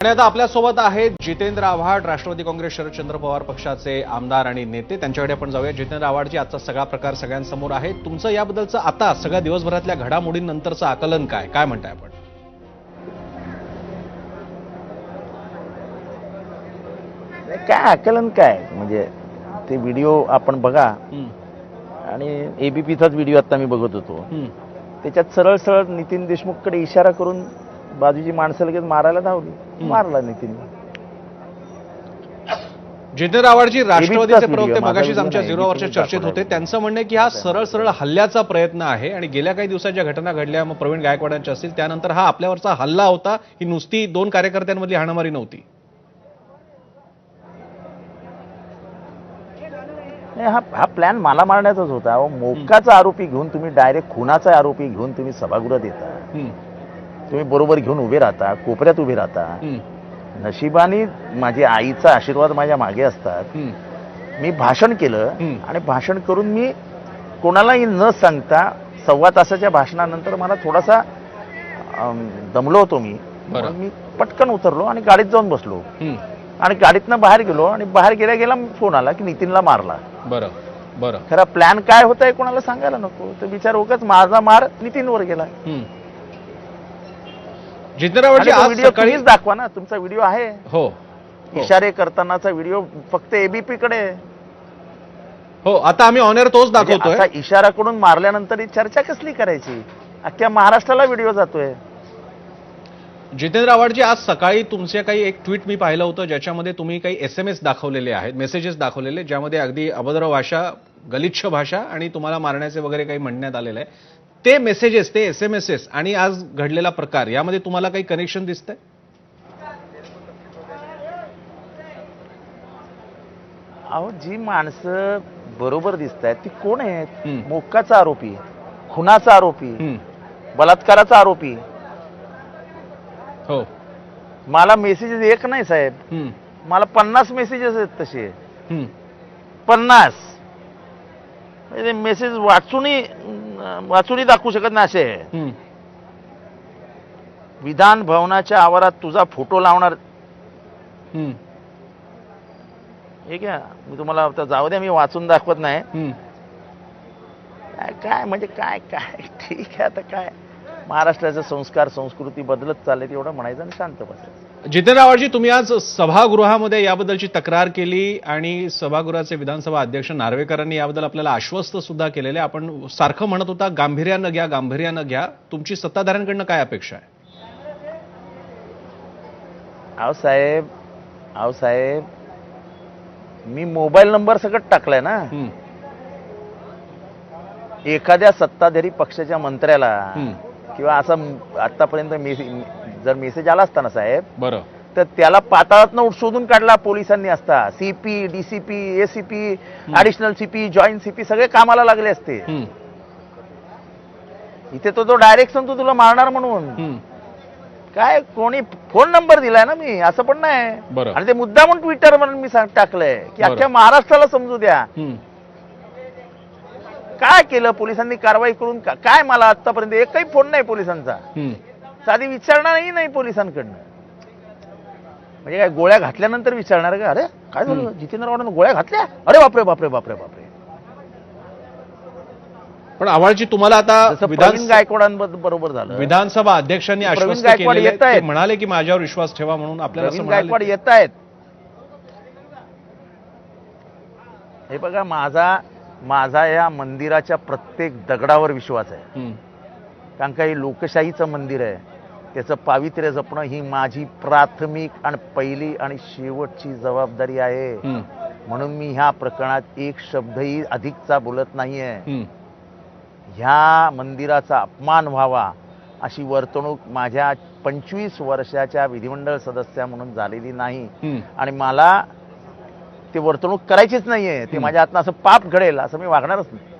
आणि आता आपल्यासोबत आहेत जितेंद्र आव्हाड राष्ट्रवादी काँग्रेस शरदचंद्र पवार पक्षाचे आमदार आणि नेते. त्यांच्याकडे आपण जाऊया. जितेंद्र आव्हाडजी आजचा सगळा प्रकार सगळ्यांसमोर आहे. तुमचं याबद्दलचं आता सगळ्या दिवसभरातल्या घडामोडींनंतरचं आकलन काय? काय म्हणताय आपण? काय आकलन काय? म्हणजे ते व्हिडिओ आपण बघा. आणि एबीपीचाच व्हिडिओ आता मी बघत होतो. त्याच्यात सरळ सरळ नितीन देशमुखकडे इशारा करून बाजूची माणसं लगेच मारायला धावली. मारला नितीन जितेंद्र आव्हाडजी राष्ट्रवादीचे प्रवक्ते मगाशीच आमच्या झिरोवरच्या चर्चेत होते. त्यांचं म्हणणं की हा सरळ सरळ हल्ल्याचा प्रयत्न आहे आणि गेल्या काही दिवसात ज्या घटना घडल्या मग प्रवीण गायकवाडांच्या असतील. त्यानंतर हा आपल्यावरचा हल्ला होता. ही नुसती दोन कार्यकर्त्यांमधली हाणामारी नव्हती. नाही, हा हा प्लॅन मला मारण्याचाच होता. अहो, मोक्काचा आरोपी घेऊन तुम्ही डायरेक्ट खुनाचा आरोपी घेऊन तुम्ही सभागृहात येता. तुम्ही बरोबर घेऊन उभे राहता कोपऱ्यात उभे राहता. नशिबाने माझ्या आईचा आशीर्वाद माझ्या मागे असतात. मी भाषण केलं. आणि भाषण करून मी कोणालाही न सांगता सव्वा तासाच्या भाषणानंतर मला थोडासा दमलो होतो मी. मी पटकन उतरलो आणि गाडीत जाऊन बसलो. आणि गाडीतनं बाहेर गेलो आणि बाहेर गेल्या गेला फोन आला की नितीनला मारला. बरं बरं. खरा प्लॅन काय होता कोणाला सांगायला नको? तर बिचार उगाच माझा मार नितीनवर गेला. जितेंद्र आव्हाडजी आज व्हिडिओ सकाळी तुम्हीच दाखवा ना तुमचा व्हिडिओ आहे. हो. हो. इशारे करतानाचा व्हिडिओ फक्त एबीपी कडे आहे. हो आता आम्ही ऑनर तोच म्हणजे दाखवतोय. असा इशारा करून मारल्यानंतर ही चर्चा कसली करायची? अख्ख्या महाराष्ट्राला व्हिडिओ जातोय. जितेंद्र आव्हाडजी आज सकाळी तुमचे काही एक ट्विट मी पाहिलं होतं ज्याच्यामध्ये तुम्ही काही एस एम एस दाखवलेले आहेत मेसेजेस दाखवलेले ज्यामध्ये अगदी अभद्र भाषा गलिच्छ भाषा आणि तुम्हाला मारण्याचे वगैरे काही म्हणण्यात आलेलं आहे. ते मेसेजेस ते एस एम एस एस आणि आज घडलेला प्रकार यामध्ये तुम्हाला काही कनेक्शन दिसतंय अहो जी माणसं बरोबर दिसत आहेत ती कोण आहेत. मोक्काचा आरोपी खुनाचा आरोपी. बलात्काराचा आरोपी हो मला मेसेजेस एक नाही साहेब. मला पन्नास मेसेजेस आहेत तसे हं. पन्नास म्हणजे मेसेज वाचूनही अं, वाचूनही दाखवू शकत नाही असे. विधान भवनाच्या आवारात तुझा फोटो लावणार. हं. घ्या. मी तुम्हाला आता जाऊ द्या मी वाचून दाखवत नाही. काय काय म्हणजे काय काय? ठीक आहे आता काय? महाराष्ट्राचे संस्कार संस्कृती बदलत चालले एवढं म्हणायचं आणि शांत बसायचं. जितेंद्र तुम्ही आज सभागृहामध्ये याबद्दलची तक्रार केली आणि सभागृहाचे विधानसभा अध्यक्ष नार्वेकरांनी याबद्दल आपल्याला आश्वस्त सुद्धा केलेले. आपण सारखं म्हणत होता गांभीर्यानं घ्या गांभीर्यानं घ्या तुमची सत्ताधाऱ्यांकडनं काय अपेक्षा आहे अहो साहेब अहो साहेब मी मोबाईल नंबर सगळं टाकलाय ना एखाद्या सत्ताधारी पक्षाच्या मंत्र्याला. किंवा असा आतापर्यंत मेसेज जर मेसेज आला असता ना साहेब बरं. तर त्याला पाताळातनं उठ- शोधून काढला पोलिसांनी असता. CP DCP ACP additional CP joint CP सगळे कामाला लागले असते. इथे तो तो डायरेक्ट सांगतो तुला मारणार म्हणून. काय कोणी फोन नंबर दिलाय ना मी? असं पण नाही. आणि ते मुद्दा म्हणून ट्विटर म्हणून मी टाकलंय. की. अख्ख्या महाराष्ट्राला समजू द्या. काय केलं पोलिसांनी? कारवाई करून काय मला आतापर्यंत? एकही फोन नाही पोलिसांचा. साधी विचारणारही नाही पोलिसांकडनं. म्हणजे काय गोळ्या घातल्यानंतर विचारणार का? अरे काय झालं? जितेंद्र आव्हाडांना गोळ्या घातल्या? अरे बापरे बापरे बापरे बापरे. पण आव्हाडजी तुम्हाला आता प्रवीण गायकवाडांबरोबर झालं. विधानसभा अध्यक्षांनी आश्वस्त गायकवाड येत आहेत. म्हणाले की माझ्यावर विश्वास ठेवा म्हणून आपल्याला गायकवाड येत आहेत. हे बघा माझा माझा या मंदिराच्या प्रत्येक दगडावर विश्वास आहे. कारण का हे लोकशाहीचं मंदिर आहे. त्याचं पावित्र्य जपणं ही माझी प्राथमिक आणि पहिली आणि शेवटची जबाबदारी आहे म्हणून मी ह्या प्रकरणात एक शब्दही अधिकचा बोलत नाहीये. ह्या मंदिराचा अपमान व्हावा अशी वर्तणूक माझ्या पंचवीस वर्षाच्या विधिमंडळ सदस्या म्हणून झालेली नाही. आणि मला ते वर्तणूक करायचीच नाहीये ते. माझ्या हातनं असं पाप घडेल असं मी वागणारच नाही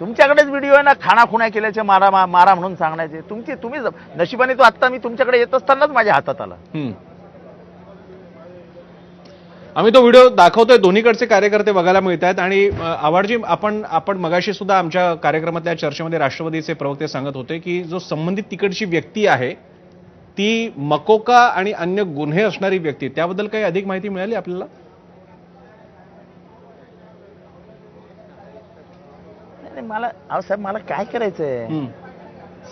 तुमच्याकडेच व्हिडिओ आहे ना खाणाखुणा केल्याचे मारा मा- मारा म्हणून सांगण्याचे. तुमची तुम्ही नशिबाने तो आत्ता मी तुमच्याकडे येत असतानाच माझ्या हातात आला. आम्ही तो व्हिडिओ दाखवतोय दोन्हीकडचे कार्यकर्ते बघायला मिळत आहेत आणि आवाडजी आपण आपण मगाशी सुद्धा आमच्या कार्यक्रमातल्या चर्चेमध्ये राष्ट्रवादीचे प्रवक्ते सांगत होते की जो संबंधित तिकडची व्यक्ती आहे ती मकोका आणि अन्य गुन्हे असणारी व्यक्ती. त्याबद्दल काही अधिक माहिती मिळाली आपल्याला? नाही, मला अहो साहेब मला काय करायचंय.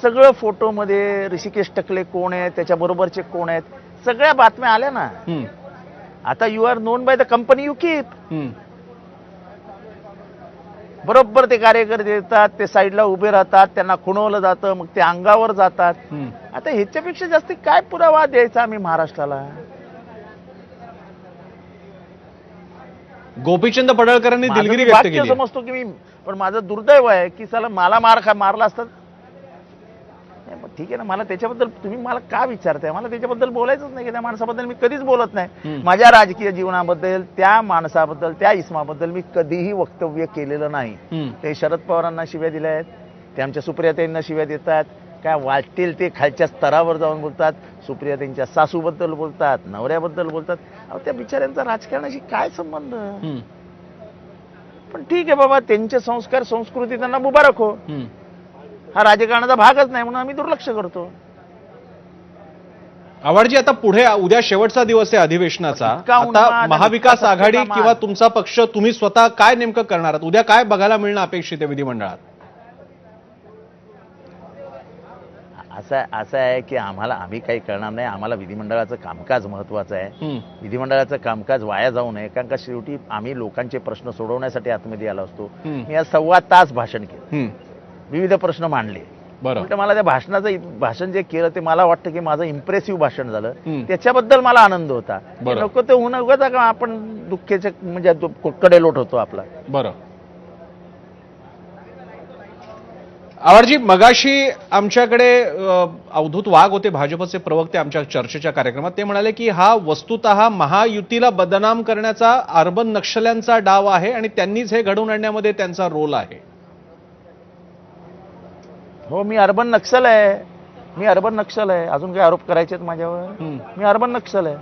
सगळं फोटोमध्ये ऋषिकेश टकले कोण आहेत त्याच्या बरोबरचे कोण आहेत सगळ्या बातम्या आल्या ना. आता you are known by the company you keep. बरोबर ते कार्यकर्ते येतात ते साईडला उभे राहतात त्यांना खुणवलं जातं मग ते अंगावर जातात. आता ह्याच्यापेक्षा जास्त काय पुरावा द्यायचा आम्ही महाराष्ट्राला गोपीचंद पडळकरांनी दिलगिरी व्यक्त केली समजतो की मी पण माझं दुर्दैव आहे की साला मला मार खा मारला असतात ठीक आहे ना मला त्याच्याबद्दल तुम्ही मला का विचारताय? मला त्याच्याबद्दल बोलायचंच नाही की त्या माणसाबद्दल मी कधीच बोलत नाही. माझ्या राजकीय जीवनाबद्दल त्या माणसाबद्दल त्या इस्माबद्दल मी कधीही वक्तव्य केलेलं नाही. ते शरद पवारांना शिव्या दिल्या आहेत ते आमच्या सुप्रियाताईंना शिव्या देतात काय वाटतील ते खालच्या स्तरावर जाऊन बोलतात सुप्रियाताईंच्या सासूबद्दल बोलतात नवऱ्याबद्दल बोलतात. अहो त्या बिचाऱ्यांचा राजकारणाशी काय संबंध? हं. पण ठीक आहे बाबा त्यांचे संस्कार संस्कृती त्यांना मुबारक हो. हं. हा राजकारणाचा भागच नाही म्हणून आम्ही दुर्लक्ष करतो. आव्हाडजी आता पुढे उद्या शेवटचा दिवस आहे अधिवेशनाचा. आता महाविकास आघाडी. किंवा तुमचा पक्ष तुम्ही स्वतः काय नेमकं करणार आहात? उद्या काय बघायला मिळणं अपेक्षित आहे विधिमंडळात? असं असं आहे की आम्हाला आम्ही काही करणार नाही आम्हाला विधिमंडळाचं कामकाज महत्वाचं आहे. विधिमंडळाचं कामकाज वाया जाऊ नये कारण का शेवटी आम्ही लोकांचे प्रश्न सोडवण्यासाठी आतमध्ये आलो असतो. मी आज सव्वा तास भाषण केलं. विविध प्रश्न मांडले बरं मला त्या भाषणाचं भाषण जे केलं ते मला वाटतं की माझं इम्प्रेसिव्ह भाषण झालं. त्याच्याबद्दल मला आनंद होता. नको ते होऊन उगाच का आपण दुःखेचे म्हणजे दु- कडेलोट होतो आपला बरं आवारजी मगाशी आमच्याकडे अवधूत वाघ होते भाजपचे प्रवक्ते आमच्या चर्चेच्या कार्यक्रमात ते म्हणाले की हा वस्तुतः महायुतीला बदनाम करण्याचा अर्बन नक्षल्यांचा डाव आहे आणि त्यांनीच हे घडवून आणण्यामध्ये त्यांचा रोल आहे. हो मी अर्बन नक्षल आहे. मी अर्बन नक्षल आहे. अजून काही आरोप करायचे आहेत माझ्यावर. मी अर्बन नक्षल आहे.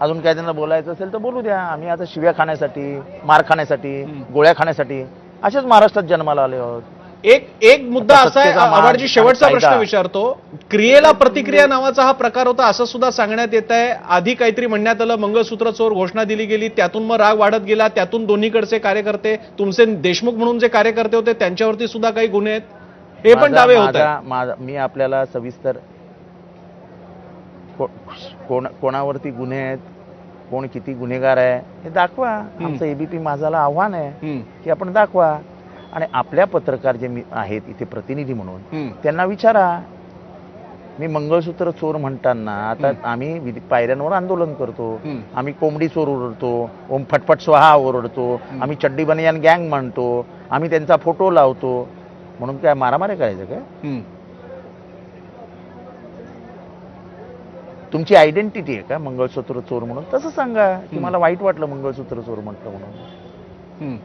अजून काय त्यांना बोलायचं असेल तर बोलू द्या. आम्ही आता शिव्या खाण्यासाठी मार खाण्यासाठी. गोळ्या खाण्यासाठी असेच महाराष्ट्रात जन्माला आले आहोत. एक एक मुद्दा असा आहे आणि शेवटचा प्रश्न. विचारतो. क्रियेला प्रतिक्रिया नावाचा हा प्रकार होता असं सुद्धा सांगण्यात येत आहे. आधी काहीतरी म्हणण्यात आलं मंगळसूत्र चोर घोषणा दिली गेली त्यातून मग राग वाढत गेला त्यातून दोन्हीकडचे कार्यकर्ते तुमचे देशमुख म्हणून जे कार्यकर्ते होते त्यांच्यावरती सुद्धा काही गुन्हे आहेत. हे पण दावे होत मी आपल्याला सविस्तर को- कोण कोणावरती गुन्हे आहेत कोण किती गुन्हेगार आहे हे दाखवा. आमचं एबीपी माझाला आव्हान आहे की आपण दाखवा. आणि आपल्या पत्रकार जे आहेत इथे प्रतिनिधी म्हणून त्यांना विचारा. मी मंगळसूत्र चोर म्हणताना आता आम्ही पायऱ्यांवर आंदोलन करतो. आम्ही कोंबडी चोर ओरडतो. ओम फटफट स्वाहा ओरडतो. आम्ही चड्डी बनियान गँग म्हणतो आम्ही त्यांचा फोटो लावतो. म्हणून काय मारामारी करायचं काय? तुमची आयडेंटिटी आहे का मंगळसूत्र चोर म्हणून? तसं सांगा. की. मला वाईट वाटलं मंगळसूत्र चोर म्हटलं म्हणून.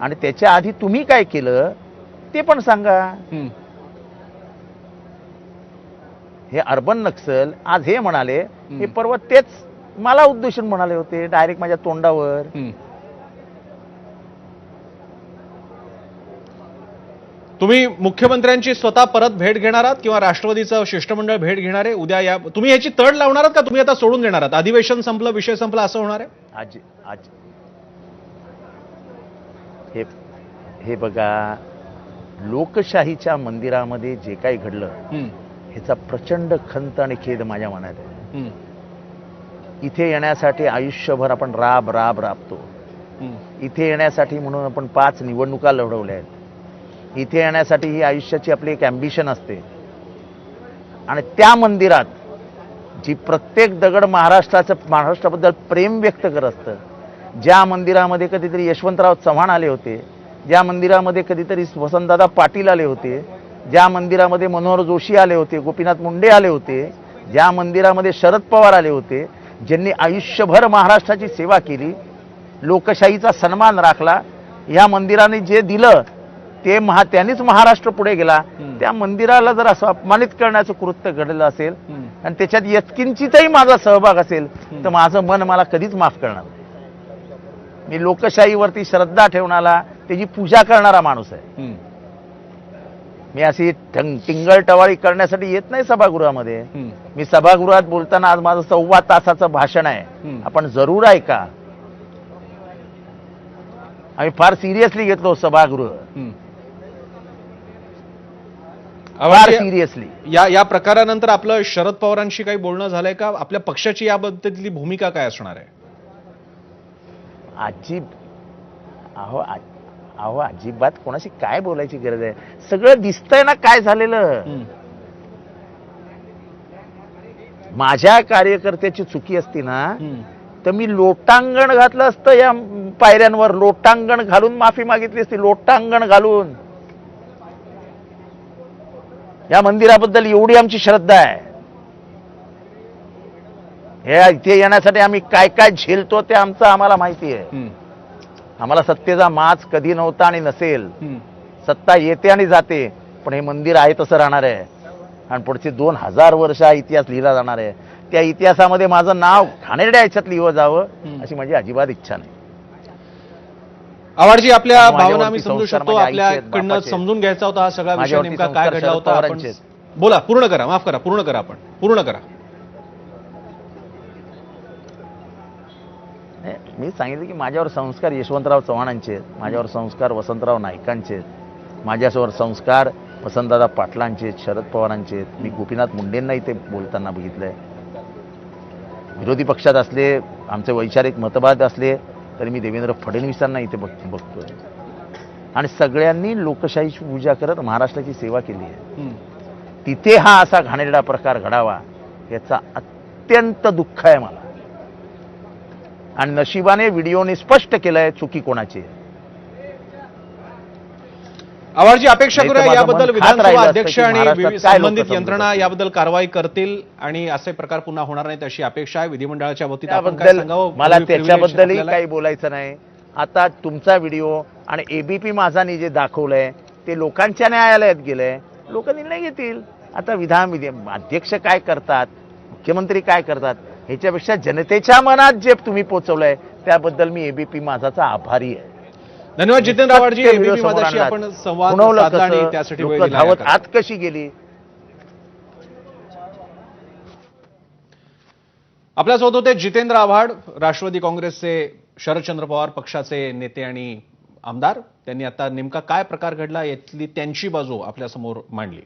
आणि त्याच्या आधी तुम्ही काय केलं ते पण सांगा. हं. अर्बन नक्सल आज हे म्हणाले हं. हे परवा तेच मला उद्देशून म्हणाले होते डायरेक्ट माझ्या तोंडावर. तुम्ही मुख्यमंत्र्यांची स्वतः परत भेट घेणार आहात किंवा राष्ट्रवादीचं शिष्टमंडळ भेट घेणार आहे? उद्या या तुम्ही याची तड लावणार आहात का? तुम्ही आता सोडून देणार आहात? अधिवेशन संपलं विषय संपला असं होणार आहे? आज आज हे हे बघा लोकशाहीच्या मंदिरामध्ये जे काही घडलं ह्याचा प्रचंड खंत आणि खेद माझ्या मनात आहे. इथे येण्यासाठी आयुष्यभर आपण राब राब राबतो. इथे येण्यासाठी म्हणून आपण पाच निवडणुका लढवल्या आहेत. इथे येण्यासाठी ही आयुष्याची आपली एक ॲम्बिशन असते. आणि त्या मंदिरात जी प्रत्येक दगड महाराष्ट्राचं महाराष्ट्राबद्दल प्रेम व्यक्त करत असतं. ज्या मंदिरामध्ये कधीतरी यशवंतराव चव्हाण आले होते ज्या मंदिरामध्ये कधीतरी वसंतदादा पाटील आले होते ज्या मंदिरामध्ये मनोहर जोशी आले होते गोपीनाथ मुंडे आले होते ज्या मंदिरामध्ये शरद पवार आले होते ज्यांनी आयुष्यभर महाराष्ट्राची सेवा केली लोकशाहीचा सन्मान राखला या मंदिराने जे दिलं ते महा त्यांनीच महाराष्ट्र पुढे गेला. त्या मंदिराला जर असं अपमानित करण्याचं कृत्य घडलं असेल. आणि त्याच्यात यत्किंचितही माझा सहभाग असेल तर माझं मन मला कधीच माफ करणार. मी लोकशाहीवरती श्रद्धा ठेवणारा त्याची पूजा करणारा माणूस आहे. मी अशी टंग टिंगल टवाळी करण्यासाठी येत नाही सभागृहामध्ये. मी सभागृहात बोलताना आज माझं सव्वा तासाचं भाषण आहे. आपण जरूर ऐका आम्ही फार सिरियसली घेतलो सभागृह. फार सिरियसली या या प्रकारानंतर आपलं शरद पवारांशी काही बोलणं झालंय का? आपल्या पक्षाची याबद्दलची भूमिका काय असणार आहे? अजिब अहो अहो अजिबात कोणाशी काय बोलायची गरज आहे? सगळं दिसतंय ना काय झालेलं. माझ्या कार्यकर्त्याची चुकी असती ना. तर मी लोटांगण घातलं असतं या पायऱ्यांवर. लोटांगण घालून माफी मागितली असती. लोटांगण घालून. या मंदिराबद्दल एवढी आमची श्रद्धा आहे हे इथे येण्यासाठी आम्ही काय काय झेलतो ते आमचं आम्हाला माहिती आहे. आम्हाला सत्तेचा माच कधी नव्हता आणि नसेल. सत्ता येते आणि जाते पण हे मंदिर आहे तसं राहणार आहे आणि पुढचे दोन हजार वर्ष हा इतिहास लिहिला जाणार आहे त्या इतिहासामध्ये माझं नाव घाणेरड्या ह्याच्यात लिहिलं जावं. अशी माझी अजिबात इच्छा नाही आवाडजी आपल्या भावना आम्ही समजू शकतो आपल्याकडनं. समजून घ्यायचा होता हा सगळा विषय नेमका काय घडला होता आपण. बोला पूर्ण करा माफ करा पूर्ण करा आपण पूर्ण करा मी सांगितलं की माझ्यावर संस्कार यशवंतराव चव्हाणांचे आहेत माझ्यावर संस्कार वसंतराव नाईकांचे आहेत माझ्यासमोर संस्कार वसंतदादा पाटलांचे आहेत शरद पवारांचे आहेत मी गोपीनाथ मुंडेंना इथे बोलताना बघितलंय विरोधी पक्षात असले आमचे वैचारिक मतभेद असले तरी मी देवेंद्र फडणवीसांना इथे बघ बघतोय आणि सगळ्यांनी लोकशाहीची पूजा करत महाराष्ट्राची सेवा केली आहे. तिथे हा असा घाणेरडा प्रकार घडावा याचा अत्यंत दुःख आहे मला आणि नशिबाने व्हिडिओने स्पष्ट केलंय चुकी कोणाची आहे. आवाडजी अपेक्षा करूया याबद्दल विधानसभा अध्यक्ष आणि संबंधित यंत्रणा. याबद्दल कारवाई करतील आणि असे प्रकार पुन्हा होणार नाहीत अशी अपेक्षा आहे. विधिमंडळाच्या वतीत आपण काय त्याबद्दल सांगावं? मला त्याच्याबद्दलही? काही बोलायचं नाही. आता तुमचा व्हिडिओ आणि एबीपी माझानी जे दाखवलंय ते लोकांच्या न्यायालयात गेलंय. लोक निर्णय घेतील. आता विधान विधी अध्यक्ष काय करतात? मुख्यमंत्री काय करतात? ह्याच्यापेक्षा जनतेच्या मनात जे तुम्ही पोचवलंय त्याबद्दल मी एबीपी माझाचा आभारी आहे. धन्यवाद जितेंद्र व्हिडिओ एबीपी. आपण संवाद साधला आणि? त्यासाठी वेळ लोकं दिला धावत. आत कशी गेली आपल्यासोबत होते जितेंद्र आव्हाड राष्ट्रवादी काँग्रेसचे शरदचंद्र पवार पक्षाचे नेते आणि आमदार त्यांनी आता नेमका काय प्रकार घडला यातली त्यांची बाजू आपल्यासमोर मांडली